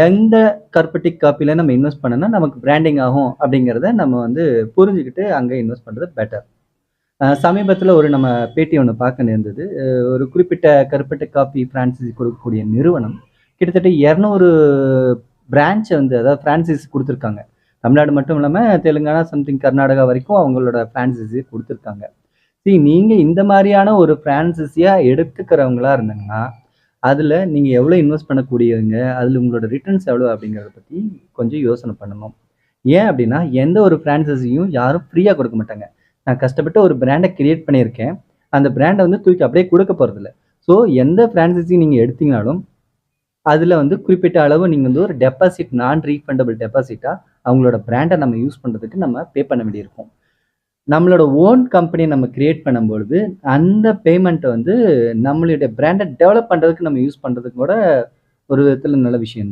எந்த கர்பட்டிக் காப்பியில் நம்ம இன்வெஸ்ட் பண்ணோன்னா நமக்கு பிராண்டிங் ஆகும் அப்படிங்கிறத நம்ம வந்து புரிஞ்சுக்கிட்டு அங்கே இன்வெஸ்ட் பண்ணுறது பெட்டர். சமீபத்தில் ஒரு நம்ம பேட்டி ஒன்று பார்க்க நேர்ந்தது. ஒரு குறிப்பிட்ட கருப்பட்டிக் காப்பி பிரான்சைசி கொடுக்கக்கூடிய நிறுவனம் கிட்டத்தட்ட இரநூறு பிரான்ச்சை வந்து அதாவது ஃப்ரான்சிஸ் கொடுத்துருக்காங்க தமிழ்நாடு மட்டும் இல்லாமல் தெலுங்கானா, சம்திங் கர்நாடகா வரைக்கும் அவங்களோட ஃப்ரான்சிஸி கொடுத்துருக்காங்க சரி நீங்கள் இந்த மாதிரியான ஒரு ஃப்ரான்சிஸியாக எடுத்துக்கிறவங்களா இருந்தீங்கன்னா, அதில் நீங்கள் எவ்வளோ இன்வெஸ்ட் பண்ணக்கூடியவங்க, அதில் உங்களோட ரிட்டர்ன்ஸ் எவ்வளோ அப்படிங்கிறத பற்றி கொஞ்சம் யோசனை பண்ணணும். ஏன் அப்படின்னா, எந்த ஒரு ஃப்ரான்சைஸையும் யாரும் ஃப்ரீயாக கொடுக்க மாட்டாங்க. நான் கஷ்டப்பட்டு ஒரு பிராண்டை கிரியேட் பண்ணியிருக்கேன். அந்த பிராண்டை வந்து தூக்கி அப்படியே கொடுக்க போகிறதில்ல ஸோ எந்த ஃப்ரான்சைஸையும் நீங்கள் எடுத்தீங்கனாலும், அதில் வந்து குறிப்பிட்ட அளவு நீங்கள் வந்து ஒரு டெபாசிட் நான் ரீஃபண்டபிள் டெபாசிட்டாக அவங்களோட பிராண்டை நம்ம யூஸ் பண்ணுறதுக்கு நம்ம பே பண்ண வேண்டியிருக்கும். நம்மளோட ஓன் கம்பெனியை நம்ம கிரியேட் பண்ணும்பொழுது, அந்த பேமெண்ட்டை வந்து நம்மளுடைய பிராண்டை டெவலப் பண்ணுறதுக்கு நம்ம யூஸ் பண்ணுறதுக்கு கூட ஒரு விதத்தில் நல்ல விஷயம் தான்.